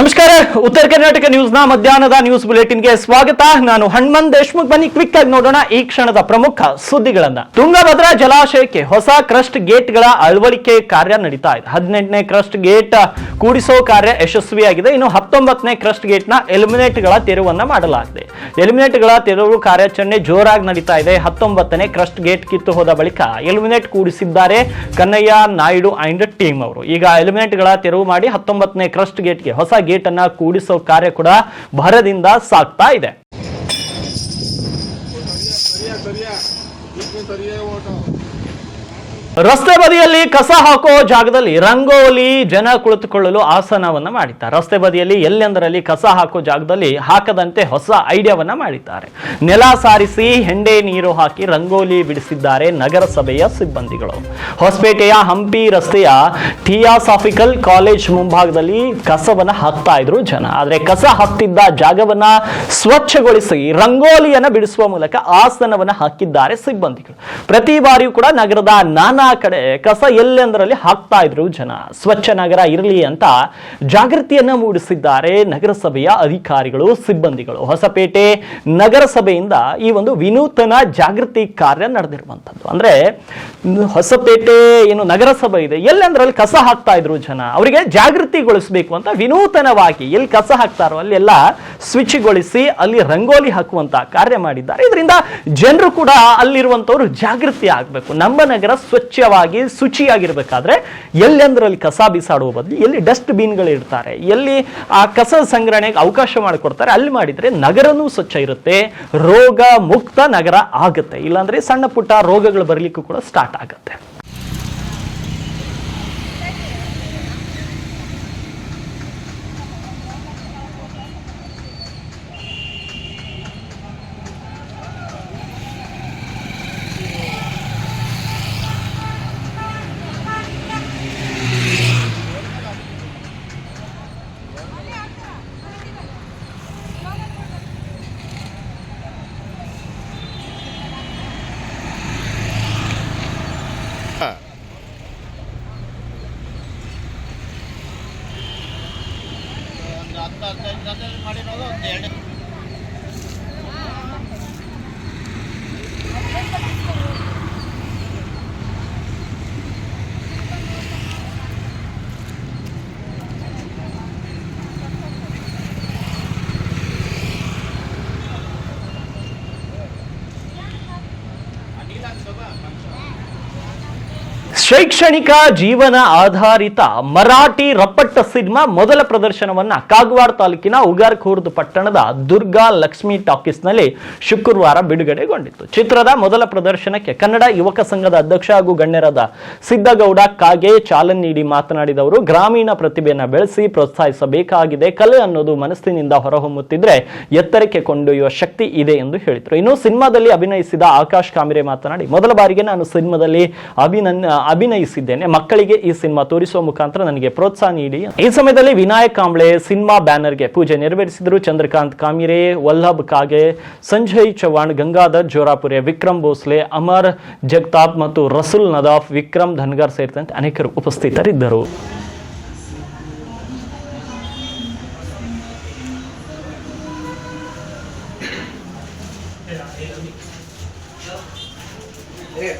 ನಮಸ್ಕಾರ, ಉತ್ತರ ಕರ್ನಾಟಕ ನ್ಯೂಸ್ನ ಮಧ್ಯಾಹ್ನದ ನ್ಯೂಸ್ ಬುಲೆಟಿನ್ಗೆ ಸ್ವಾಗತ. ನಾನು ಹಣ್ಮನ್ ದೇಶ್ಮುಖ್. ಬನ್ನಿ ಕ್ವಿಕ್ ಆಗಿ ನೋಡೋಣ ಈ ಕ್ಷಣದ ಪ್ರಮುಖ ಸುದ್ದಿಗಳನ್ನ. ತುಂಗಭದ್ರಾ ಜಲಾಶಯಕ್ಕೆ ಹೊಸ ಕ್ರಸ್ಟ್ ಗೇಟ್ಗಳ ಅಳವಡಿಕೆ ಕಾರ್ಯ ನಡೀತಾ ಇದೆ. ಹದಿನೆಂಟನೇ ಕ್ರಸ್ಟ್ ಗೇಟ್ ಕೂಡಿಸೋ ಕಾರ್ಯ ಯಶಸ್ವಿಯಾಗಿದೆ. ಇನ್ನು ಹತ್ತೊಂಬತ್ತನೇ ಕ್ರಸ್ಟ್ ಗೇಟ್ನ ಎಲಿಮಿನೇಟ್ಗಳ ತೆರವನ್ನ ಮಾಡಲಾಗಿದೆ. ಎಲಿಮಿನೇಟ್ಗಳ ತೆರವು ಕಾರ್ಯಾಚರಣೆ ಜೋರಾಗಿ ನಡೀತಾ ಇದೆ. ಹತ್ತೊಂಬತ್ತನೇ ಕ್ರಸ್ಟ್ ಗೇಟ್ ಕಿತ್ತು ಹೋದ ಬಳಿಕ ಎಲಿಮಿನೇಟ್ ಕೂಡಿಸಿದ್ದಾರೆ ಕನ್ನಯ್ಯ ನಾಯ್ಡು ಅಂಡ್ ಟೀಮ್ ಅವರು. ಈಗ ಎಲಿಮಿನೇಟ್ಗಳ ತೆರವು ಮಾಡಿ ಹತ್ತೊಂಬತ್ತನೇ ಕ್ರಸ್ಟ್ ಗೇಟ್ಗೆ ಹೊಸ ಗೇಟ್ ಅನ್ನ ಕೂಡಿಸೋ ಕಾರ್ಯ ಕೂಡ ಭರದಿಂದ ಸಾಗ್ತಾ ಇದೆ. ರಸ್ತೆ ಬದಿಯಲ್ಲಿ ಕಸ ಹಾಕೋ ಜಾಗದಲ್ಲಿ ರಂಗೋಲಿ, ಜನ ಕುಳಿತುಕೊಳ್ಳಲು ಆಸನವನ್ನ ಮಾಡಿದ್ದಾರೆ. ರಸ್ತೆ ಬದಿಯಲ್ಲಿ ಎಲ್ಲೆಂದರಲ್ಲಿ ಕಸ ಹಾಕೋ ಜಾಗದಲ್ಲಿ ಹಾಕದಂತೆ ಹೊಸ ಐಡಿಯಾವನ್ನ ಮಾಡಿದ್ದಾರೆ. ನೆಲ ಸಾರಿಸಿ ಹೆಂಡೆ ನೀರು ಹಾಕಿ ರಂಗೋಲಿ ಬಿಡಿಸಿದ್ದಾರೆ ನಗರಸಭೆಯ ಸಿಬ್ಬಂದಿಗಳು. ಹೊಸಪೇಟೆಯ ಹಂಪಿ ರಸ್ತೆಯ ಥಿಯಾಸಾಫಿಕಲ್ ಕಾಲೇಜ್ ಮುಂಭಾಗದಲ್ಲಿ ಕಸವನ್ನ ಹಾಕ್ತಾ ಇದ್ರು ಜನ. ಆದ್ರೆ ಕಸ ಹಾಕ್ತಿದ್ದ ಜಾಗವನ್ನ ಸ್ವಚ್ಛಗೊಳಿಸಿ ರಂಗೋಲಿಯನ್ನ ಬಿಡಿಸುವ ಮೂಲಕ ಆಸನವನ್ನ ಹಾಕಿದ್ದಾರೆ ಸಿಬ್ಬಂದಿಗಳು. ಪ್ರತಿ ಬಾರಿಯೂ ಕೂಡ ನಗರದ ನಾನಾ ಕಡೆ ಕಸ ಎಲ್ಲೆಂದರಲ್ಲಿ ಹಾಕ್ತಾ ಇದ್ರು ಜನ. ಸ್ವಚ್ಛ ನಗರ ಇರಲಿ ಅಂತ ಜಾಗೃತಿಯನ್ನ ಮೂಡಿಸಿದ್ದಾರೆ ನಗರಸಭೆಯ ಅಧಿಕಾರಿಗಳು, ಸಿಬ್ಬಂದಿಗಳು. ಹೊಸಪೇಟೆ ನಗರಸಭೆಯಿಂದ ಈ ಒಂದು ವಿನೂತನ ಜಾಗೃತಿ ಕಾರ್ಯ ನಡೆದಿರುವಂತದ್ದು ಅಂದ್ರೆ ಹೊಸಪೇಟೆ ಏನು ನಗರಸಭೆ ಇದೆ ಎಲ್ಲೆಂದರಲ್ಲಿ ಕಸ ಹಾಕ್ತಾ ಇದ್ರು ಜನ. ಅವರಿಗೆ ಜಾಗೃತಿಗೊಳಿಸಬೇಕು ಅಂತ ವಿನೂತನವಾಗಿ ಎಲ್ಲಿ ಕಸ ಹಾಕ್ತಾರೋ ಅಲ್ಲೆಲ್ಲ ಸ್ವಿಚ್ಗೊಳಿಸಿ ಅಲ್ಲಿ ರಂಗೋಲಿ ಹಾಕುವಂತ ಕಾರ್ಯ ಮಾಡಿದ್ದಾರೆ. ಇದರಿಂದ ಜನರು ಕೂಡ ಅಲ್ಲಿರುವಂತವರು ಜಾಗೃತಿ ಆಗಬೇಕು. ನಮ್ಮ ನಗರ ಸ್ವಚ್ಛವಾಗಿ ಶುಚಿಯಾಗಿರ್ಬೇಕಾದ್ರೆ ಎಲ್ಲೆಂದ್ರಲ್ಲಿ ಕಸ ಬಿಸಾಡುವ ಬದಲು ಎಲ್ಲಿ ಡಸ್ಟ್ ಬಿನ್ಗಳು ಇಡ್ತಾರೆ, ಎಲ್ಲಿ ಆ ಕಸ ಸಂಗ್ರಹಣೆಗೆ ಅವಕಾಶ ಮಾಡಿಕೊಡ್ತಾರೆ, ಅಲ್ಲಿ ಮಾಡಿದ್ರೆ ನಗರನೂ ಸ್ವಚ್ಛ ಇರುತ್ತೆ, ರೋಗ ಮುಕ್ತ ನಗರ ಆಗುತ್ತೆ. ಇಲ್ಲಾಂದ್ರೆ ಸಣ್ಣ ಪುಟ್ಟ ರೋಗಗಳು ಬರಲಿಕ್ಕೂ ಕೂಡ ಸ್ಟಾರ್ಟ್ ಆಗುತ್ತೆ. ಶೈಕ್ಷಣಿಕ ಜೀವನ ಆಧಾರಿತ ಮರಾಠಿ ರಪ್ಪಟ್ಟ ಸಿನಿಮಾ ಮೊದಲ ಪ್ರದರ್ಶನವನ್ನ ಕಾಗವಾಡ ತಾಲೂಕಿನ ಉಗಾರ್ ಖುರ್ದ್ ಪಟ್ಟಣದ ದುರ್ಗಾ ಲಕ್ಷ್ಮಿ ಟಾಕೀಸ್ನಲ್ಲಿ ಶುಕ್ರವಾರ ಬಿಡುಗಡೆಗೊಂಡಿತ್ತು. ಚಿತ್ರದ ಮೊದಲ ಪ್ರದರ್ಶನಕ್ಕೆ ಕನ್ನಡ ಯುವಕ ಸಂಘದ ಅಧ್ಯಕ್ಷ ಹಾಗೂ ಗಣ್ಯರಾದ ಸಿದ್ದಗೌಡ ಕಾಗೆ ಚಾಲನೆ ನೀಡಿ ಮಾತನಾಡಿದವರು, ಗ್ರಾಮೀಣ ಪ್ರತಿಭೆಯನ್ನು ಬೆಳೆಸಿ ಪ್ರೋತ್ಸಾಹಿಸಬೇಕಾಗಿದೆ, ಕಲೆ ಅನ್ನೋದು ಮನಸ್ಸಿನಿಂದ ಹೊರಹೊಮ್ಮುತ್ತಿದ್ರೆ ಎತ್ತರಕ್ಕೆ ಕೊಂಡೊಯ್ಯುವ ಶಕ್ತಿ ಇದೆ ಎಂದು ಹೇಳಿದರು. ಇನ್ನು ಸಿನಿಮಾದಲ್ಲಿ ಅಭಿನಯಿಸಿದ ಆಕಾಶ್ ಕಾಮಿರೆ ಮಾತನಾಡಿ, ಮೊದಲ ಬಾರಿಗೆ ನಾನು ಸಿನಿಮಾದಲ್ಲಿ ಅಭಿನನ್ ಅಭಿನಯಿಸಿದ್ದೇನೆ. ಮಕ್ಕಳಿಗೆ ಈ ಸಿನಿಮಾ ತೋರಿಸುವ ಮುಖಾಂತರ ನನಗೆ ಪ್ರೋತ್ಸಾಹ ನೀಡಿ. ಈ ಸಮಯದಲ್ಲಿ ವಿನಾಯಕ್ ಕಾಂಬ್ಳೆ ಸಿನಿಮಾ ಬ್ಯಾನರ್ಗೆ ಪೂಜೆ ನೆರವೇರಿಸಿದರು. ಚಂದ್ರಕಾಂತ್ ಕಾಮಿರೆ, ವಲ್ಲಭ್ ಕಾಗೆ, ಸಂಜಯ್ ಚವಾಣ್ ಗಂಗಾಧರ್ ಜೋರಾಪುರೆ, ವಿಕ್ರಮ್ ಭೋಸ್ಲೆ, ಅಮರ್ ಜಗತಾಪ್ ಮತ್ತು ರಸುಲ್ ನದಾಫ್, ವಿಕ್ರಮ್ ಧನ್ಗರ್ ಸೇರಿದಂತೆ ಅನೇಕರು ಉಪಸ್ಥಿತರಿದ್ದರು.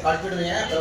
ಗ್ರಾಮಗಳು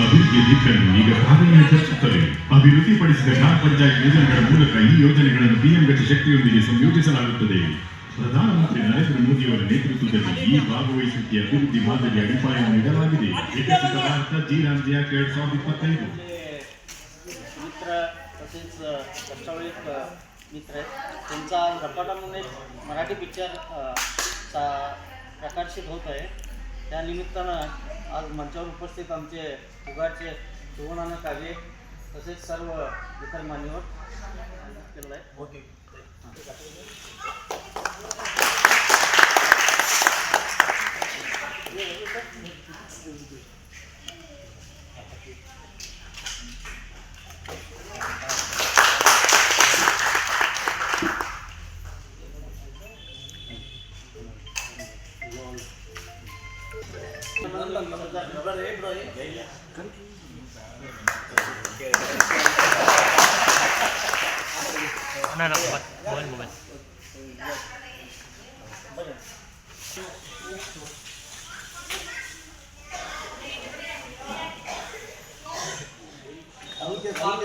ತಮ್ಮ ಅಭಿವೃದ್ಧಿಯ ದಿಕ್ಕನ್ನು ಈಗ ಪ್ರಾಧಾನ್ಯ ನಿರ್ಧರಿಸುತ್ತವೆ ಅಭಿವೃದ್ಧಿಪಡಿಸಿದ ಗ್ರಾಮ ಪಂಚಾಯತ್ ಯೋಜನೆಗಳ ಮೂಲಕ ಈ ಯೋಜನೆಗಳನ್ನು ಪಿಎಂ ಗತಿ ಶಕ್ತಿಯೊಂದಿಗೆ ಸಂಯೋಜಿಸಲಾಗುತ್ತದೆ ಪ್ರಧಾನಮಂತ್ರಿ ನರೇಂದ್ರ ಮೋದಿಯವರ ನೇತೃತ್ವದಲ್ಲಿ ಈ ಭಾಗವಹಿಸುವಿಕೆ ಅಭಿವೃದ್ಧಿ ಮಾದರಿ ಅಡಿಪಾಯ ನೀಡಲಾಗಿದೆ ವಿಕಸಿತ ಭಾರತ ಜಿ ರಾಮ್ಜಿ ಆಕ್ಟ್ ಎರಡ್ ಸಾವಿರದ ಇಪ್ಪತ್ತೈದು मित्र तसेच अ, कष्टावळी अ, मित्र आहेत त्यांचा आज रपाटा म्हणून एक मराठी पिक्चर अ, चा प्रकाशित होत आहे त्या निमित्तानं आज मंचावर उपस्थित आमचे उगाडचे सुवर्णानं कागे तसेच सर्व इतर मान्यवर केलेलं आहे. सब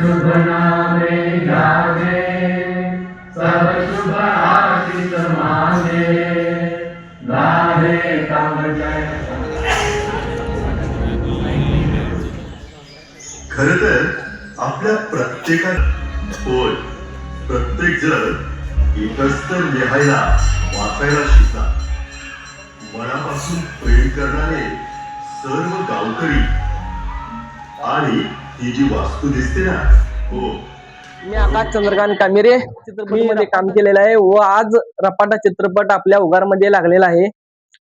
शुभ नामे जागे सब शुभ आशिष तब जय आपल्या प्रत्येका होय. प्रत्येक जण एकच तर लिहायला वाचायला शिकला. मनापासून प्रेम करणारे सर्व गावकरी. आणि ही जी वास्तू दिसते ना हो. मी आकाश चंद्रकांत कामिरे. चित्रपटामध्ये काम केलेलं आहे. व आज रपाटा चित्रपट आपल्या उगारमध्ये लागलेला आहे.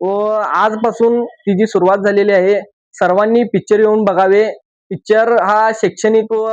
व आजपासून तिची सुरुवात झालेली आहे सर्वांनी पिक्चर येऊन बघावे. पिक्चर हा शैक्षणिक व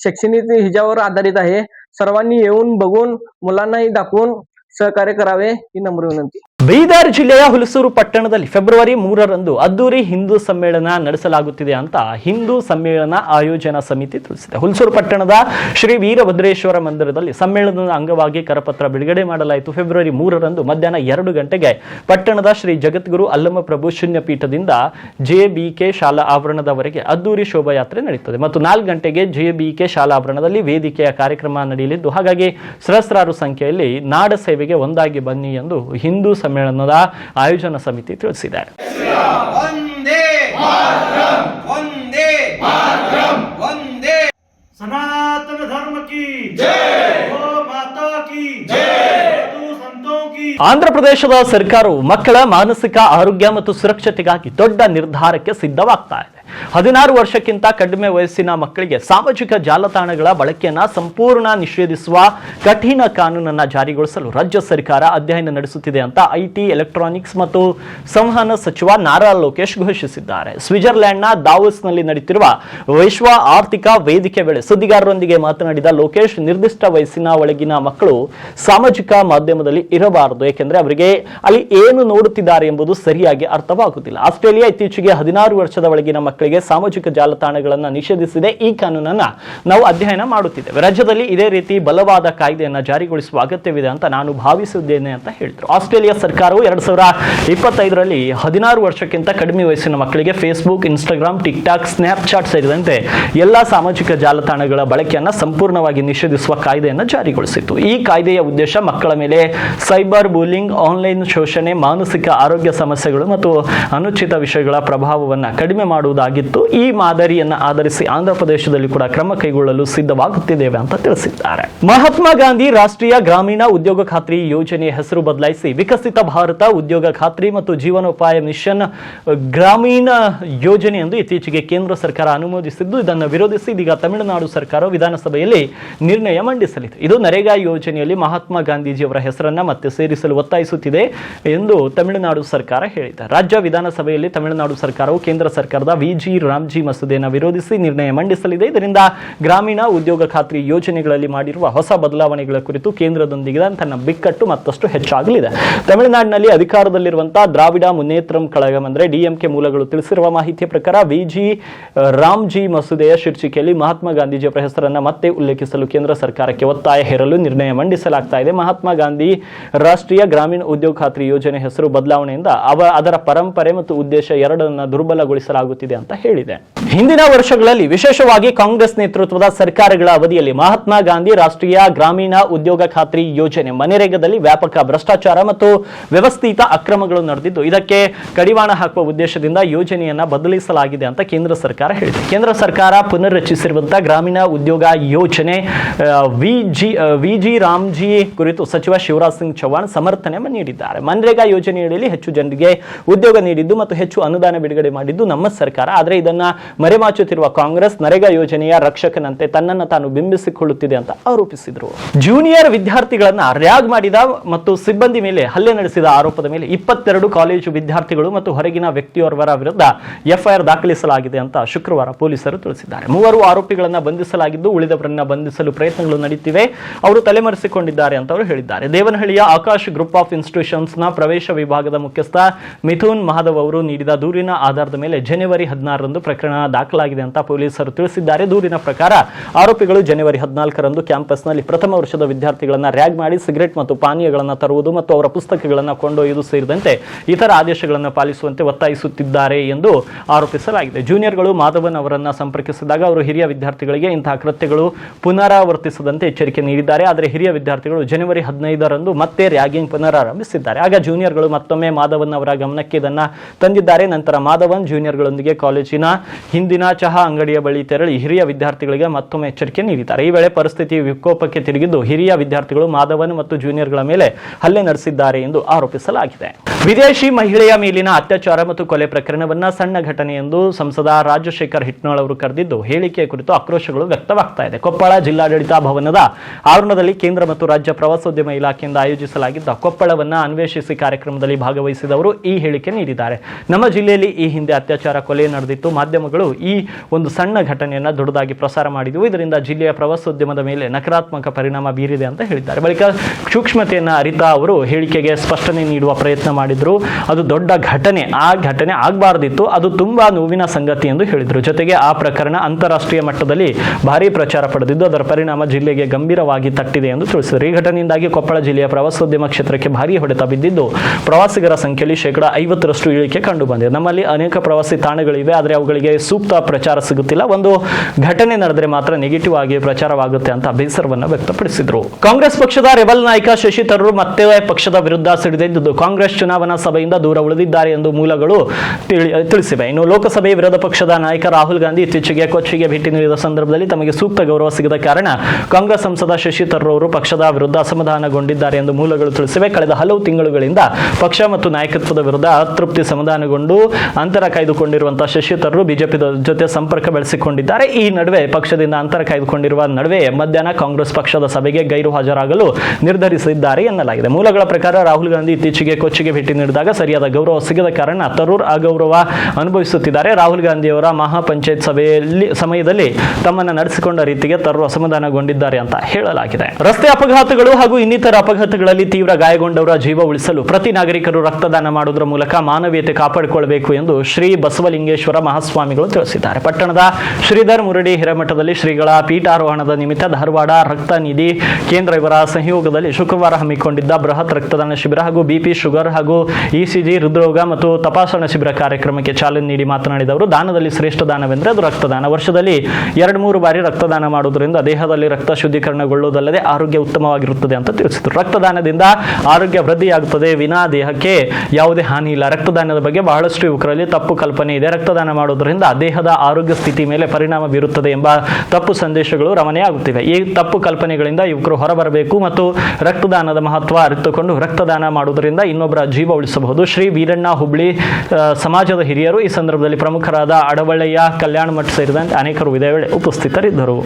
शैक्षणिक हिच्यावर आधारित आहे. सर्वांनी येऊन बघून मुलांनाही दाखवून सहकार्य करावे ही नम्र विनंती. ಬೀದರ್ ಜಿಲ್ಲೆಯ ಹುಲಸೂರು ಪಟ್ಟಣದಲ್ಲಿ ಫೆಬ್ರವರಿ ಮೂರರಂದು ಅದ್ದೂರಿ ಹಿಂದೂ ಸಮ್ಮೇಳನ ನಡೆಸಲಾಗುತ್ತಿದೆ ಅಂತ ಹಿಂದೂ ಸಮ್ಮೇಳನ ಆಯೋಜನಾ ಸಮಿತಿ ತಿಳಿಸಿದೆ. ಹುಲಸೂರು ಪಟ್ಟಣದ ಶ್ರೀ ವೀರಭದ್ರೇಶ್ವರ ಮಂದಿರದಲ್ಲಿ ಸಮ್ಮೇಳನದ ಅಂಗವಾಗಿ ಕರಪತ್ರ ಬಿಡುಗಡೆ ಮಾಡಲಾಯಿತು. ಫೆಬ್ರವರಿ ಮೂರರಂದು ಮಧ್ಯಾಹ್ನ ಎರಡು ಗಂಟೆಗೆ ಪಟ್ಟಣದ ಶ್ರೀ ಜಗದ್ಗುರು ಅಲ್ಲಮ್ಮ ಪ್ರಭು ಶೂನ್ಯ ಪೀಠದಿಂದ ಜೆಬಿಕೆ ಶಾಲಾ ಆವರಣದವರೆಗೆ ಅದ್ದೂರಿ ಶೋಭಾಯಾತ್ರೆ ನಡೆಯುತ್ತದೆ ಮತ್ತು ನಾಲ್ಕು ಗಂಟೆಗೆ ಜೆಬಿಕೆ ಶಾಲಾ ಆವರಣದಲ್ಲಿ ವೇದಿಕೆಯ ಕಾರ್ಯಕ್ರಮ ನಡೆಯಲಿದ್ದು, ಹಾಗಾಗಿ ಸಹಸ್ರಾರು ಸಂಖ್ಯೆಯಲ್ಲಿ ನಾಡ ಸೇವೆಗೆ ಒಂದಾಗಿ ಬನ್ನಿ ಎಂದು ಹಿಂದೂ ಸಮ್ಮೇಳನದ ಆಯೋಜನಾ ಸಮಿತಿ ತಿಳಿಸಿದೆ वंदे वंदे वंदे सनातन धर्म की जय गो माता की जय साधु संतों की ಆಂಧ್ರ ಪ್ರದೇಶದ ಸರ್ಕಾರವು ಮಕ್ಕಳ ಮಾನಸಿಕ ಆರೋಗ್ಯ ಮತ್ತು ಸುರಕ್ಷತೆಗಾಗಿ ದೊಡ್ಡ ನಿರ್ಧಾರಕ್ಕೆ ಸಿದ್ಧವಾಗ್ತಾ ಇದೆ ಹದಿನಾರು ವರ್ಷಕ್ಕಿಂತ ಕಡಿಮೆ ವಯಸ್ಸಿನ ಮಕ್ಕಳಿಗೆ ಸಾಮಾಜಿಕ ಜಾಲತಾಣಗಳ ಬಳಕೆಯನ್ನ ಸಂಪೂರ್ಣ ನಿಷೇಧಿಸುವ ಕಠಿಣ ಕಾನೂನನ್ನ ಜಾರಿಗೊಳಿಸಲು ರಾಜ್ಯ ಸರ್ಕಾರ ಅಧ್ಯಯನ ನಡೆಸುತ್ತಿದೆ ಅಂತ ಐಟಿ, ಎಲೆಕ್ಟ್ರಾನಿಕ್ಸ್ ಮತ್ತು ಸಂವಹನ ಸಚಿವ ನಾರಾ ಲೋಕೇಶ್ ಘೋಷಿಸಿದ್ದಾರೆ. ಸ್ವಿಟ್ಜರ್ಲೆಂಡ್ನ ದಾವೋಸ್ನಲ್ಲಿ ನಡೆಯುತ್ತಿರುವ ವಿಶ್ವ ಆರ್ಥಿಕ ವೇದಿಕೆ ವೇಳೆ ಸುದ್ದಿಗಾರರೊಂದಿಗೆ ಮಾತನಾಡಿದ ಲೋಕೇಶ್, ನಿರ್ದಿಷ್ಟ ವಯಸ್ಸಿನ ಒಳಗಿನ ಮಕ್ಕಳು ಸಾಮಾಜಿಕ ಮಾಧ್ಯಮದಲ್ಲಿ ಇರಬಾರದು, ಏಕೆಂದರೆ ಅವರಿಗೆ ಅಲ್ಲಿ ಏನು ನೋಡುತ್ತಿದ್ದಾರೆ ಎಂಬುದು ಸರಿಯಾಗಿ ಅರ್ಥವಾಗುತ್ತಿಲ್ಲ ಆಸ್ಟ್ರೇಲಿಯಾ ಇತ್ತೀಚೆಗೆ ಹದಿನಾರು ವರ್ಷದ ಒಳಗಿನ ಮಕ್ಕಳಿಗೆ ಸಾಮಾಜಿಕ ಜಾಲತಾಣಗಳನ್ನು ನಿಷೇಧಿಸಿದೆ ಈ ಕಾನೂನನ್ನ ನಾವು ಅಧ್ಯಯನ ಮಾಡುತ್ತಿದ್ದೇವೆ. ರಾಜ್ಯದಲ್ಲಿ ಇದೇ ರೀತಿ ಬಲವಾದ ಕಾಯ್ದೆಯನ್ನು ಜಾರಿಗೊಳಿಸುವ ಅಗತ್ಯವಿದೆ ಅಂತ ನಾನು ಭಾವಿಸಿದ್ದೇನೆ ಅಂತ ಹೇಳಿದರು. ಆಸ್ಟ್ರೇಲಿಯಾ ಸರ್ಕಾರವು ಎರಡು ಸಾವಿರ ಇಪ್ಪತ್ತೈದರಲ್ಲಿ ಹದಿನಾರು ವರ್ಷಕ್ಕಿಂತ ಕಡಿಮೆ ವಯಸ್ಸಿನ ಮಕ್ಕಳಿಗೆ Facebook Instagram TikTok Snapchat ಸೇರಿದಂತೆ ಎಲ್ಲ ಸಾಮಾಜಿಕ ಜಾಲತಾಣಗಳ ಬಳಕೆಯನ್ನು ಸಂಪೂರ್ಣವಾಗಿ ನಿಷೇಧಿಸುವ ಕಾಯ್ದೆಯನ್ನು ಜಾರಿಗೊಳಿಸಿತ್ತು. ಈ ಕಾಯ್ದೆಯ ಉದ್ದೇಶ ಮಕ್ಕಳ ಮೇಲೆ ಸೈಬರ್ ಬೂಲಿಂಗ್ ಆನ್ಲೈನ್ ಶೋಷಣೆ, ಮಾನಸಿಕ ಆರೋಗ್ಯ ಸಮಸ್ಯೆಗಳು ಮತ್ತು ಅನುಚಿತ ವಿಷಯಗಳ ಪ್ರಭಾವವನ್ನು ಕಡಿಮೆ ಮಾಡುವುದಾಗಿತ್ತು ಈ ಮಾದರಿಯನ್ನು ಆಧರಿಸಿ ಆಂಧ್ರ ಪ್ರದೇಶದಲ್ಲಿ ಕೂಡ ಕ್ರಮ ಕೈಗೊಳ್ಳಲು ಸಿದ್ಧವಾಗುತ್ತಿದ್ದೇವೆ ಅಂತ ತಿಳಿಸಿದ್ದಾರೆ. ಮಹಾತ್ಮ ಗಾಂಧಿ ರಾಷ್ಟ್ರೀಯ ಗ್ರಾಮೀಣ ಉದ್ಯೋಗ ಖಾತ್ರಿ ಯೋಜನೆ ಹೆಸರು ಬದಲಾಯಿಸಿ ವಿಕಸಿತ ಭಾರತ ಉದ್ಯೋಗ ಖಾತ್ರಿ ಮತ್ತು ಜೀವನೋಪಾಯ ಮಿಷನ್ ಗ್ರಾಮೀಣ ಯೋಜನೆ ಎಂದು ಇತ್ತೀಚೆಗೆ ಕೇಂದ್ರ ಸರ್ಕಾರ ಅನುಮೋದಿಸಿದ್ದು, ಇದನ್ನು ವಿರೋಧಿಸಿ ಇದೀಗ ತಮಿಳುನಾಡು ಸರ್ಕಾರ ವಿಧಾನಸಭೆಯಲ್ಲಿ ನಿರ್ಣಯ ಮಂಡಿಸಲಿದೆ. ಇದು ನರೇಗಾ ಯೋಜನೆಯಲ್ಲಿ ಮಹಾತ್ಮ ಗಾಂಧೀಜಿಯವರ ಹೆಸರನ್ನ ಮತ್ತೆ ಸೇರಿಸಲು ಒತ್ತಾಯಿಸುತ್ತಿದೆ ಎಂದು ತಮಿಳುನಾಡು ಸರ್ಕಾರ ಹೇಳಿದೆ. ರಾಜ್ಯ ವಿಧಾನಸಭೆಯಲ್ಲಿ ತಮಿಳುನಾಡು ಸರ್ಕಾರವು ಕೇಂದ್ರ ಸರ್ಕಾರದ ವಿ ವಿಜಿ ರಾಮ್ಜಿ ಮಸೂದೆಯನ್ನು ವಿರೋಧಿಸಿ ನಿರ್ಣಯ ಮಂಡಿಸಲಿದೆ. ಇದರಿಂದ ಗ್ರಾಮೀಣ ಉದ್ಯೋಗ ಖಾತ್ರಿ ಯೋಜನೆಗಳಲ್ಲಿ ಮಾಡಿರುವ ಹೊಸ ಬದಲಾವಣೆಗಳ ಕುರಿತು ಕೇಂದ್ರದೊಂದಿಗೆ ತನ್ನ ಬಿಕ್ಕಟ್ಟು ಮತ್ತಷ್ಟು ಹೆಚ್ಚಾಗಲಿದೆ. ತಮಿಳುನಾಡಿನಲ್ಲಿ ಅಧಿಕಾರದಲ್ಲಿರುವಂತಹ ದ್ರಾವಿಡ ಮುನ್ನೇತ್ರಂ ಕಳಗಂ ಅಂದರೆ ಡಿಎಂಕೆ ಮೂಲಗಳು ತಿಳಿಸಿರುವ ಮಾಹಿತಿಯ ಪ್ರಕಾರ ವಿಜಿ ರಾಮ್ಜಿ ಮಸೂದೆಯ ಶೀರ್ಷಿಕೆಯಲ್ಲಿ ಮಹಾತ್ಮ ಗಾಂಧೀಜಿಯ ಹೆಸರನ್ನು ಮತ್ತೆ ಉಲ್ಲೇಖಿಸಲು ಕೇಂದ್ರ ಸರ್ಕಾರಕ್ಕೆ ಒತ್ತಾಯ ಹೇರಲು ನಿರ್ಣಯ ಮಂಡಿಸಲಾಗ್ತಾ ಇದೆ. ಮಹಾತ್ಮ ಗಾಂಧಿ ರಾಷ್ಟ್ರೀಯ ಗ್ರಾಮೀಣ ಉದ್ಯೋಗ ಖಾತ್ರಿ ಯೋಜನೆ ಹೆಸರು ಬದಲಾವಣೆಯಿಂದ ಅವ, ಅದರ ಪರಂಪರೆ ಮತ್ತು ಉದ್ದೇಶ ಎರಡನ್ನ ದುರ್ಬಲಗೊಳಿಸಲಾಗುತ್ತಿದೆ ಅಂತ ಹೇಳಿದೆ. ಹಿಂದಿನ ವರ್ಷಗಳಲ್ಲಿ ವಿಶೇಷವಾಗಿ ಕಾಂಗ್ರೆಸ್ ನೇತೃತ್ವದ ಸರ್ಕಾರಗಳ ಅವಧಿಯಲ್ಲಿ ಮಹಾತ್ಮ ಗಾಂಧಿ ರಾಷ್ಟ್ರೀಯ ಗ್ರಾಮೀಣ ಉದ್ಯೋಗ ಖಾತ್ರಿ ಯೋಜನೆ ಮನರೇಗದಲ್ಲಿ ವ್ಯಾಪಕ ಭ್ರಷ್ಟಾಚಾರ ಮತ್ತು ವ್ಯವಸ್ಥಿತ ಅಕ್ರಮಗಳು ನಡೆದಿದ್ದು, ಇದಕ್ಕೆ ಕಡಿವಾಣ ಹಾಕುವ ಉದ್ದೇಶದಿಂದ ಯೋಜನೆಯನ್ನ ಬದಲಿಸಲಾಗಿದೆ ಅಂತ ಕೇಂದ್ರ ಸರ್ಕಾರ ಹೇಳಿದೆ. ಕೇಂದ್ರ ಸರ್ಕಾರ ಪುನರ್ರಚಿಸಿರುವಂತಹ ಗ್ರಾಮೀಣ ಉದ್ಯೋಗ ಯೋಜನೆ ವಿಜಿ ವಿಜಿ ರಾಮ್ಜಿ ಕುರಿತು ಸಚಿವ ಶಿವರಾಜ್ ಸಿಂಗ್ ಚೌಹಾಣ್ ಸಮರ್ಥನೆ ನೀಡಿದ್ದಾರೆ. ಮನ್ರೇಗಾ ಯೋಜನೆಯಲ್ಲಿ ಹೆಚ್ಚು ಜನರಿಗೆ ಉದ್ಯೋಗ ನೀಡಿದ್ದು ಮತ್ತು ಹೆಚ್ಚು ಅನುದಾನ ಬಿಡುಗಡೆ ಮಾಡಿದ್ದು ನಮ್ಮ ಸರ್ಕಾರ ಆದರೆ ಇದನ್ನ ಮರೆಮಾಚುತ್ತಿರುವ ಕಾಂಗ್ರೆಸ್ ನರೇಗಾ ಯೋಜನೆಯ ರಕ್ಷಕನಂತೆ ತನ್ನನ್ನು ತಾನು ಬಿಂಬಿಸಿಕೊಳ್ಳುತ್ತಿದೆ ಅಂತ ಆರೋಪಿಸಿದರು. ಜೂನಿಯರ್ ವಿದ್ಯಾರ್ಥಿಗಳನ್ನ ರ್ಯಾಗ್ ಮಾಡಿದ ಮತ್ತು ಸಿಬ್ಬಂದಿ ಮೇಲೆ ಹಲ್ಲೆ ನಡೆಸಿದ ಆರೋಪದ ಮೇಲೆ ಇಪ್ಪತ್ತೆರಡು ಕಾಲೇಜು ವಿದ್ಯಾರ್ಥಿಗಳು ಮತ್ತು ಹೊರಗಿನ ವ್ಯಕ್ತಿಯೋರ್ವರ ವಿರುದ್ಧ ಎಫ್ಐಆರ್ ದಾಖಲಿಸಲಾಗಿದೆ ಅಂತ ಶುಕ್ರವಾರ ಪೊಲೀಸರು ತಿಳಿಸಿದ್ದಾರೆ. ಮೂವರು ಆರೋಪಿಗಳನ್ನು ಬಂಧಿಸಲಾಗಿದ್ದು ಉಳಿದವರನ್ನ ಬಂಧಿಸಲು ಪ್ರಯತ್ನಗಳು ನಡೆಯುತ್ತಿವೆ ಅವರು ತಲೆಮರೆಸಿಕೊಂಡಿದ್ದಾರೆ ಅಂತ ಅವರು ಹೇಳಿದ್ದಾರೆ. ದೇವನಹಳ್ಳಿಯ ಆಕಾಶ್ ಗ್ರೂಪ್ ಆಫ್ ಇನ್ಸ್ಟಿಟ್ಯೂಷನ್ಸ್ನ ಪ್ರವೇಶ ವಿಭಾಗದ ಮುಖ್ಯಸ್ಥ ಮಿಥುನ್ ಮಹಾದವ್ ಅವರು ನೀಡಿದ ದೂರಿನ ಆಧಾರದ ಮೇಲೆ ಜನವರಿ ಹದಿನಾರರಂದು ಪ್ರಕರಣ ದಾಖಲಾಗಿದೆ ಅಂತ ಪೊಲೀಸರು ತಿಳಿಸಿದ್ದಾರೆ. ದೂರಿನ ಪ್ರಕಾರ ಆರೋಪಿಗಳು ಜನವರಿ ಹದಿನಾಲ್ಕರಂದು ಕ್ಯಾಂಪಸ್ನಲ್ಲಿ ಪ್ರಥಮ ವರ್ಷದ ವಿದ್ಯಾರ್ಥಿಗಳನ್ನು ರ್ಯಾಗ್ ಮಾಡಿ ಸಿಗರೆಟ್ ಮತ್ತು ಪಾನೀಯಗಳನ್ನು ತರುವುದು ಮತ್ತು ಅವರ ಪುಸ್ತಕಗಳನ್ನು ಕೊಂಡೊಯ್ಯುವುದು ಸೇರಿದಂತೆ ಇತರ ಆದೇಶಗಳನ್ನು ಪಾಲಿಸುವಂತೆ ಒತ್ತಾಯಿಸುತ್ತಿದ್ದಾರೆ ಎಂದು ಆರೋಪಿಸಲಾಗಿದೆ. ಜೂನಿಯರ್ಗಳು ಮಾಧವನ್ ಅವರನ್ನು ಸಂಪರ್ಕಿಸಿದಾಗ ಅವರು ಹಿರಿಯ ವಿದ್ಯಾರ್ಥಿಗಳಿಗೆ ಇಂತಹ ಕೃತ್ಯಗಳು ಪುನರಾವರ್ತಿಸದಂತೆ ಎಚ್ಚರಿಕೆ ನೀಡಿದ್ದಾರೆ. ಆದರೆ ಹಿರಿಯ ವಿದ್ಯಾರ್ಥಿಗಳು ಜನವರಿ ಹದಿನೈದರಂದು ಮತ್ತೆ ರ್ಯಾಗಿಂಗ್ ಪುನರಾರಂಭಿಸಿದ್ದಾರೆ. ಆಗ ಜೂನಿಯರ್ಗಳು ಮತ್ತೊಮ್ಮೆ ಮಾಧವನ್ ಅವರ ಗಮನಕ್ಕೆ ಇದನ್ನು ತಂದಿದ್ದಾರೆ. ನಂತರ ಮಾಧವನ್ ಜೂನಿಯರ್ಗಳೊಂದಿಗೆ ಕಾಲೇಜಿನ ಹಿಂದಿನ ಚಹಾ ಅಂಗಡಿಯ ಬಳಿ ತೆರಳಿ ಹಿರಿಯ ವಿದ್ಯಾರ್ಥಿಗಳಿಗೆ ಮತ್ತೊಮ್ಮೆ ಎಚ್ಚರಿಕೆ ನೀಡಿದ್ದಾರೆ. ಈ ವೇಳೆ ಪರಿಸ್ಥಿತಿ ವಿಕೋಪಕ್ಕೆ ತಿರುಗಿದ್ದು ಹಿರಿಯ ವಿದ್ಯಾರ್ಥಿಗಳು ಮಾಧವನ್ ಮತ್ತು ಜೂನಿಯರ್ಗಳ ಮೇಲೆ ಹಲ್ಲೆ ನಡೆಸಿದ್ದಾರೆ ಎಂದು ಆರೋಪಿಸಲಾಗಿದೆ. ವಿದೇಶಿ ಮಹಿಳೆಯ ಮೇಲಿನ ಅತ್ಯಾಚಾರ ಮತ್ತು ಕೊಲೆ ಪ್ರಕರಣವನ್ನ ಸಣ್ಣ ಘಟನೆ ಎಂದು ಸಂಸದ ರಾಜಶೇಖರ್ ಹಿಟ್ನಾಳ್ ಅವರು ಕರೆದಿದ್ದು, ಹೇಳಿಕೆ ಕುರಿತು ಆಕ್ರೋಶಗಳು ವ್ಯಕ್ತವಾಗ್ತಾ ಇದೆ. ಕೊಪ್ಪಳ ಜಿಲ್ಲಾಡಳಿತ ಭವನದ ಆವರಣದಲ್ಲಿ ಕೇಂದ್ರ ಮತ್ತು ರಾಜ್ಯ ಪ್ರವಾಸೋದ್ಯಮ ಇಲಾಖೆಯಿಂದ ಆಯೋಜಿಸಲಾಗಿದ್ದ ಕೊಪ್ಪಳವನ್ನ ಅನ್ವೇಷಿಸಿ ಕಾರ್ಯಕ್ರಮದಲ್ಲಿ ಭಾಗವಹಿಸಿದವರು ಈ ಹೇಳಿಕೆ ನೀಡಿದ್ದಾರೆ. ನಮ್ಮ ಜಿಲ್ಲೆಯಲ್ಲಿ ಈ ಹಿಂದೆ ಅತ್ಯಾಚಾರ, ಕೊಲೆ ನಡೆದಿತ್ತು ಮಾಧ್ಯಮಗಳು ಈ ಒಂದು ಸಣ್ಣ ಘಟನೆಯನ್ನು ದೊಡ್ಡದಾಗಿ ಪ್ರಸಾರ ಮಾಡಿದವು. ಇದರಿಂದ ಜಿಲ್ಲೆಯ ಪ್ರವಾಸೋದ್ಯಮದ ಮೇಲೆ ನಕಾರಾತ್ಮಕ ಪರಿಣಾಮ ಬೀರಿದೆ ಅಂತ ಹೇಳಿದ್ದಾರೆ. ಬಳಿಕ ಸೂಕ್ಷ್ಮತೆಯನ್ನು ಅರಿತ ಅವರು ಹೇಳಿಕೆಗೆ ಸ್ಪಷ್ಟನೆ ನೀಡುವ ಪ್ರಯತ್ನ ಮಾಡಿದ್ರು. ಅದು ದೊಡ್ಡ ಘಟನೆ. ಆ ಘಟನೆ ಆಗಬಾರ್ದಿತ್ತು. ಅದು ತುಂಬಾ ನೋವಿನ ಸಂಗತಿ ಎಂದು ಹೇಳಿದರು. ಜೊತೆಗೆ ಆ ಪ್ರಕರಣ ಅಂತಾರಾಷ್ಟ್ರೀಯ ಮಟ್ಟದಲ್ಲಿ ಭಾರೀ ಪ್ರಚಾರ ಪಡೆದಿದ್ದು, ಅದರ ಪರಿಣಾಮ ಜಿಲ್ಲೆಗೆ ಗಂಭೀರವಾಗಿ ತಟ್ಟಿದೆ ಎಂದು ತಿಳಿಸಿದರು. ಈ ಘಟನೆಯಿಂದಾಗಿ ಕೊಪ್ಪಳ ಜಿಲ್ಲೆಯ ಪ್ರವಾಸೋದ್ಯಮ ಕ್ಷೇತ್ರಕ್ಕೆ ಭಾರೀ ಹೊಡೆತ ಬಿದ್ದಿದ್ದು, ಪ್ರವಾಸಿಗರ ಸಂಖ್ಯೆಯಲ್ಲಿ ಶೇಕಡಾ ಐವತ್ತರಷ್ಟು ಇಳಿಕೆ ಕಂಡು ಬಂದಿದೆ ನಮ್ಮಲ್ಲಿ ಅನೇಕ ಪ್ರವಾಸಿ ತಾಣಗಳಿವೆ. ಆದರೆ ಅವುಗಳಿಗೆ ಸೂಕ್ತ ಪ್ರಚಾರ ಸಿಗುತ್ತಿಲ್ಲ. ಒಂದು ಘಟನೆ ನಡೆದರೆ ಮಾತ್ರ ನೆಗೆಟಿವ್ ಆಗಿ ಪ್ರಚಾರವಾಗುತ್ತೆ ಅಂತ ಬೇಸರವನ್ನು ವ್ಯಕ್ತಪಡಿಸಿದರು. ಕಾಂಗ್ರೆಸ್ ಪಕ್ಷದ ರೆಬಲ್ ನಾಯಕ ಶಶಿ ತರೂರ್ ಮತ್ತೆ ಪಕ್ಷದ ವಿರುದ್ಧ ಸಿಡಿದೆದ್ದು ಕಾಂಗ್ರೆಸ್ ಚುನಾವಣಾ ಸಭೆಯಿಂದ ದೂರ ಉಳಿದಿದ್ದಾರೆ ಎಂದು ಮೂಲಗಳು ತಿಳಿಸಿವೆ. ಇನ್ನು ಲೋಕಸಭೆ ವಿರೋಧ ಪಕ್ಷದ ನಾಯಕ ರಾಹುಲ್ ಗಾಂಧಿ ಇತ್ತೀಚೆಗೆ ಕೊಚ್ಚಿಗೆ ಭೇಟಿ ನೀಡಿದ ಸಂದರ್ಭದಲ್ಲಿ ತಮಗೆ ಸೂಕ್ತ ಗೌರವ ಸಿಗದ ಕಾರಣ ಕಾಂಗ್ರೆಸ್ ಸಂಸದ ಶಶಿ ತರೂರ್ ಅವರು ಪಕ್ಷದ ವಿರುದ್ಧ ಅಸಮಾಧಾನಗೊಂಡಿದ್ದಾರೆ ಎಂದು ಮೂಲಗಳು ತಿಳಿಸಿವೆ. ಕಳೆದ ಹಲವು ತಿಂಗಳುಗಳಿಂದ ಪಕ್ಷ ಮತ್ತು ನಾಯಕತ್ವದ ವಿರುದ್ಧ ಅತೃಪ್ತಿ ಸಮಾಧಾನಗೊಂಡು ಅಂತರ ಕಾಯ್ದುಕೊಂಡಿರುವಂತಹ ಶಶಿ ತರೂರ್ ಬಿಜೆಪಿ ಜೊತೆ ಸಂಪರ್ಕ ಬೆಳೆಸಿಕೊಂಡಿದ್ದಾರೆ. ಈ ನಡುವೆ ಪಕ್ಷದಿಂದ ಅಂತರ ಕಾಯ್ದುಕೊಂಡಿರುವ ನಡುವೆ ಮಧ್ಯಾಹ್ನ ಕಾಂಗ್ರೆಸ್ ಪಕ್ಷದ ಸಭೆಗೆ ಗೈರು ಹಾಜರಾಗಲು ನಿರ್ಧರಿಸಿದ್ದಾರೆ ಎನ್ನಲಾಗಿದೆ. ಮೂಲಗಳ ಪ್ರಕಾರ ರಾಹುಲ್ ಗಾಂಧಿ ಇತ್ತೀಚೆಗೆ ಕೊಚ್ಚಿಗೆ ಭೇಟಿ ನೀಡಿದಾಗ ಸರಿಯಾದ ಗೌರವ ಸಿಗದ ಕಾರಣ ತರೂರ್ ಅಗೌರವ ಅನುಭವಿಸುತ್ತಿದ್ದಾರೆ. ರಾಹುಲ್ ಗಾಂಧಿಯವರ ಮಹಾಪಂಚಾಯತ್ ಸಭೆಯಲ್ಲಿ, ಸಮಯದಲ್ಲಿ ತಮ್ಮನ್ನು ನಡೆಸಿಕೊಂಡ ರೀತಿಗೆ ತರೂರ್ ಅಸಮಾಧಾನಗೊಂಡಿದ್ದಾರೆ ಅಂತ ಹೇಳಲಾಗಿದೆ. ರಸ್ತೆ ಅಪಘಾತಗಳು ಹಾಗೂ ಇನ್ನಿತರ ಅಪಘಾತಗಳಲ್ಲಿ ತೀವ್ರ ಗಾಯಗೊಂಡವರ ಜೀವ ಉಳಿಸಲು ಪ್ರತಿ ನಾಗರಿಕರು ರಕ್ತದಾನ ಮಾಡುವುದರ ಮೂಲಕ ಮಾನವೀಯತೆ ಕಾಪಾಡಿಕೊಳ್ಳಬೇಕು ಎಂದು ಶ್ರೀ ಬಸವಲಿಂಗೇಶ್ವರ ಮಹಾಸ್ವಾಮಿಗಳು ತಿಳಿಸಿದ್ದಾರೆ. ಪಟ್ಟಣದ ಶ್ರೀಧರ್ ಮುರಡಿ ಹಿರೇಮಠದಲ್ಲಿ ಶ್ರೀಗಳ ಪೀಠಾರೋಹಣದ ನಿಮಿತ್ತ ಧಾರವಾಡ ರಕ್ತ ನಿಧಿ ಕೇಂದ್ರ ಇವರ ಸಹಯೋಗದಲ್ಲಿ ಶುಕ್ರವಾರ ಹಮ್ಮಿಕೊಂಡಿದ್ದ ಬೃಹತ್ ರಕ್ತದಾನ ಶಿಬಿರ ಹಾಗೂ ಬಿಪಿ ಶುಗರ್ ಹಾಗೂ ಇಸಿಜಿ, ಹೃದ್ರೋಗ ಮತ್ತು ತಪಾಸಣಾ ಶಿಬಿರ ಕಾರ್ಯಕ್ರಮಕ್ಕೆ ಚಾಲನೆ ನೀಡಿ ಮಾತನಾಡಿದವರು ದಾನದಲ್ಲಿ ಶ್ರೇಷ್ಠ ದಾನವೆಂದರೆ ಅದು ರಕ್ತದಾನ. ವರ್ಷದಲ್ಲಿ ಎರಡು ಮೂರು ಬಾರಿ ರಕ್ತದಾನ ಮಾಡುವುದರಿಂದ ದೇಹದಲ್ಲಿ ರಕ್ತ ಶುದ್ಧೀಕರಣಗೊಳ್ಳುವುದಲ್ಲದೆ ಆರೋಗ್ಯ ಉತ್ತಮವಾಗಿರುತ್ತದೆ ಅಂತ ತಿಳಿಸಿದರು. ರಕ್ತದಾನದಿಂದ ಆರೋಗ್ಯ ವೃದ್ಧಿಯಾಗುತ್ತದೆ. ವಿನಾ ದೇಹಕ್ಕೆ ಯಾವುದೇ ಹಾನಿ ಇಲ್ಲ. ರಕ್ತದಾನದ ಬಗ್ಗೆ ಬಹಳಷ್ಟು ಯುವಕರಲ್ಲಿ ತಪ್ಪು ಕಲ್ಪನೆ ಇದೆ. ರಕ್ತದಾನ ಮಾಡುವುದರಿಂದ ದೇಹದ ಆರೋಗ್ಯ ಸ್ಥಿತಿ ಮೇಲೆ ಪರಿಣಾಮ ಬೀರುತ್ತದೆ ಎಂಬ ತಪ್ಪು ಸಂದೇಶಗಳು ರಮಣೆಯಾಗುತ್ತಿವೆ. ಈ ತಪ್ಪು ಕಲ್ಪನೆಗಳಿಂದ ಯುವಕರು ಹೊರಬರಬೇಕು ಮತ್ತು ರಕ್ತದಾನದ ಮಹತ್ವ ಅರಿತುಕೊಂಡು ರಕ್ತದಾನ ಮಾಡುವುದರಿಂದ ಇನ್ನೊಬ್ಬರ ಜೀವ ಉಳಿಸಬಹುದು. ಶ್ರೀ ವೀರಣ್ಣ ಹುಬ್ಳಿ ಸಮಾಜದ ಹಿರಿಯರು ಈ ಸಂದರ್ಭದಲ್ಲಿ ಪ್ರಮುಖರಾದ ಅಡವಳ್ಳಯ್ಯ ಕಲ್ಯಾಣ ಮಠ ಸೇರಿದಂತೆ ಅನೇಕರು ಇದೇ ವೇಳೆ ಉಪಸ್ಥಿತರಿದ್ದರು.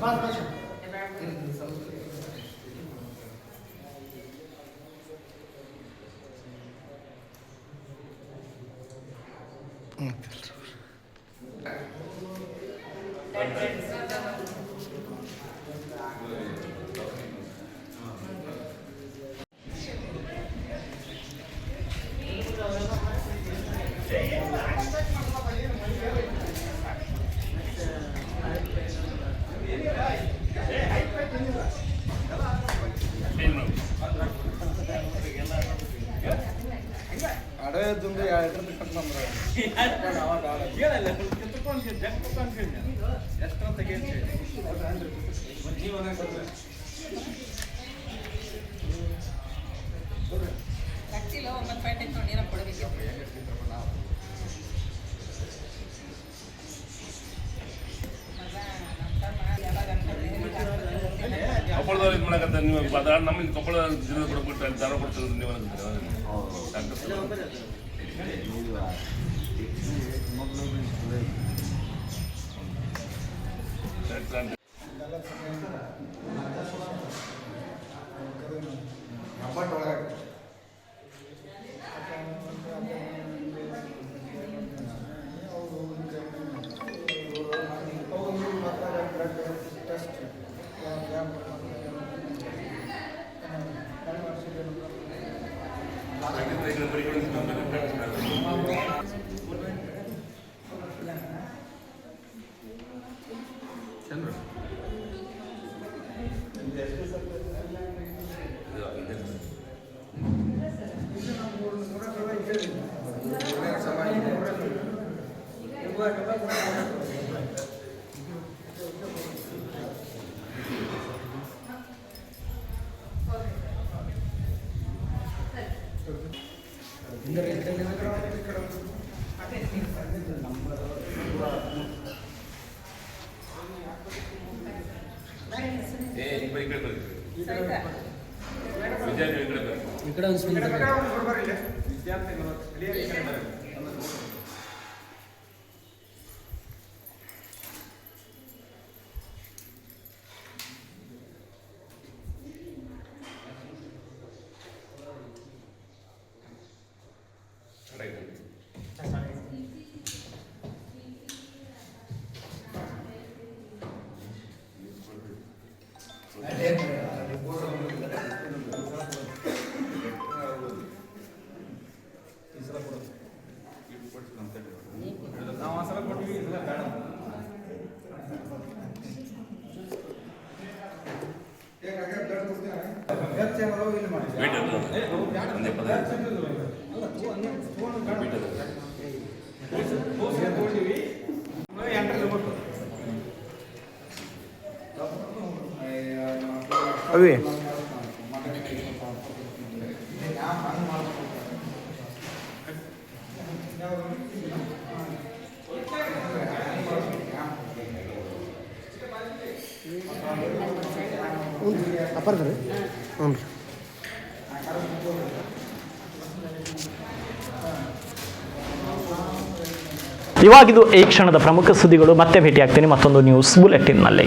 Más, más, más. ಅದ ನಮ್ಮ ಕೊಪ್ಪಳ ಜಿಲ್ಲೆ ಕೊಡ್ಬಿಟ್ಟು ದಾರ ಕೊಡ್ತಾರೆ ನೀವು ಡಾಕ್ಟರ್ ಒಂದೇ ಪದ ಅದು. ಅವಿ ಇವಾಗಿದು ಈ ಕ್ಷಣದ ಪ್ರಮುಖ ಸುದ್ದಿಗಳು ಮತ್ತೆ ಭೇಟಿಯಾಗ್ತೀನಿ ಮತ್ತೊಂದು ನ್ಯೂಸ್ ಬುಲೆಟಿನ್ನಲ್ಲಿ